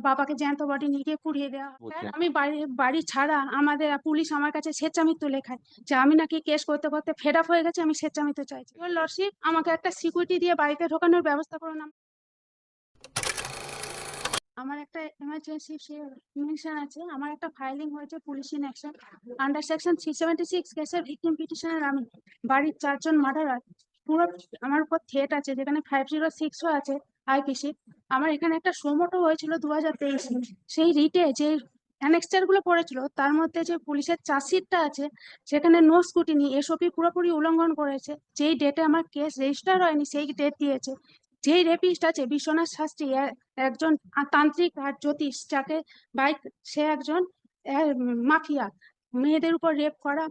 বাবাকে জ্যান্ত বডি নিয়ে গিয়ে পুড়িয়ে দেওয়া হয়। আমি বাড়ি বাড়ি ছাড়া আমাদের পুলিশ আমার কাছে স্বেচ্ছামৃত্যু লেখায় যে আমি নাকি কেস করতে করতে ফেড আপ হয়ে গেছে আমি স্বেচ্ছামৃত্যু চাইছি। লর্ডশিপ আমাকে একটা সিকিউরিটি দিয়ে বাড়িতে ঢোকানোর ব্যবস্থা করুন আম- আমার একটা এমার্জেন্সি মেনশন আছে। আমার একটা ফাইলিং হয়েছে police in action under section three seventy six কেসের ভিকটিম পিটিশনের আমি বাড়ির চারজন মার্ডার পুরো আমার উপর থ্রেট আছে যেখানে ফাইভ জিরো সিক্সও আছে। আইপিসি আমার এখানে একটা সোমোটো হয়েছিল দু হাজার তেইশে সেই রিটে যে অ্যানেক্সচারগুলো পড়েছিল, তার মধ্যে যে পুলিশের চার্জশিটটা আছে, সেখানে নো স্কুটিনি এসওপি পুরোপুরি উল্লঙ্ঘন করেছে। যেই ডেটে আমার কেস রেজিস্টার হয়নি, সেই ডেট দিয়েছে। যেই রেপিস্ট আছে, বিশ্বনাথ শাস্ত্রী একজন তান্ত্রিক আর জ্যোতিষ, যাকে বাইক সে একজন মাফিয়া। মেয়েদের উপর রেপ করা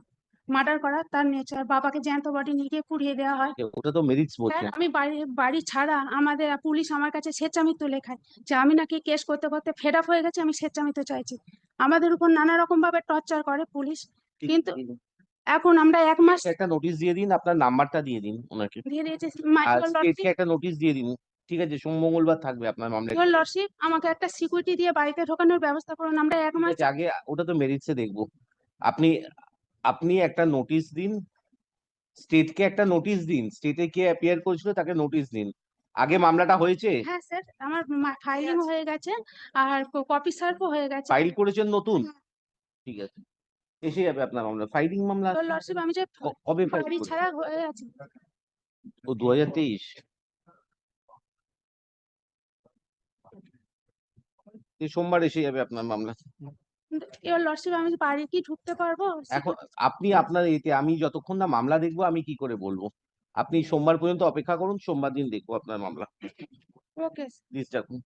মার্ডার করা তার নেচার বাবাকে জ্যান্ত বডি নিয়ে গিয়ে পুড়িয়ে দেওয়া হয়। ওটা তো মেরিটস বলছেন আমি বাড়ি বাড়ি ছাড়া আমাদের পুলিশ আমার কাছে স্বেচ্ছামৃত্যু লেখায় যে আমি নাকি কেস করতে করতে ফেড আপ হয়ে গেছে আমি স্বেচ্ছামৃত্যু চাইছি। আমাদের উপর নানা রকম ভাবে টর্চার করে পুলিশ কিন্তু এখন আমরা এক মাস একটা নোটিশ দিয়ে দিন আপনার নাম্বারটা দিয়ে দিন ওনাকে। দিয়ে দিয়েছি স্টেটকে একটা নোটিশ দিয়ে দিন ঠিক আছে? সোম মঙ্গলবার থাকবে আপনার মামলা ইউর লর্ডশিপ আমাকে একটা সিকিউরিটি দিয়ে বাড়িতে ঢোকানোর ব্যবস্থা করুন আমরা এক মাস আগে ওটা তো মেরিটসে দেখব। আপনি আপনি একটা নোটিশ দিন স্টেটকে একটা নোটিশ দিন স্টেটে কে অ্যাপিয়ার করেছিল তাকে নোটিশ দিন। আগে মামলাটা হয়েছে? হ্যাঁ স্যার আমার ফাইলিং হয়ে গেছে আর কপি সার্ভও হয়ে গেছে। ফাইল করেছেন নতুন? হ্যাঁ। ঠিক আছে। এসে যাবে আপনার মামলা। ফাইলিং মামলা লর্ডশিপ আমি যে কবে ফাইল ছাড়া হয়ে আছে ও দু হাজার তেইশ সোমবার এসে যাবে আপনার মামলা। ইউর লর্ডশিপ আমি বাড়ি কি ঢুকতে পারব? এখন আপনি আপনার এতে আমি যতক্ষণ না মামলা দেখব আমি কি করে বলব? আপনি সোমবার পর্যন্ত অপেক্ষা করুন সোমবার দিন দেখব আপনার মামলা। ওকে প্লিজ রাখুন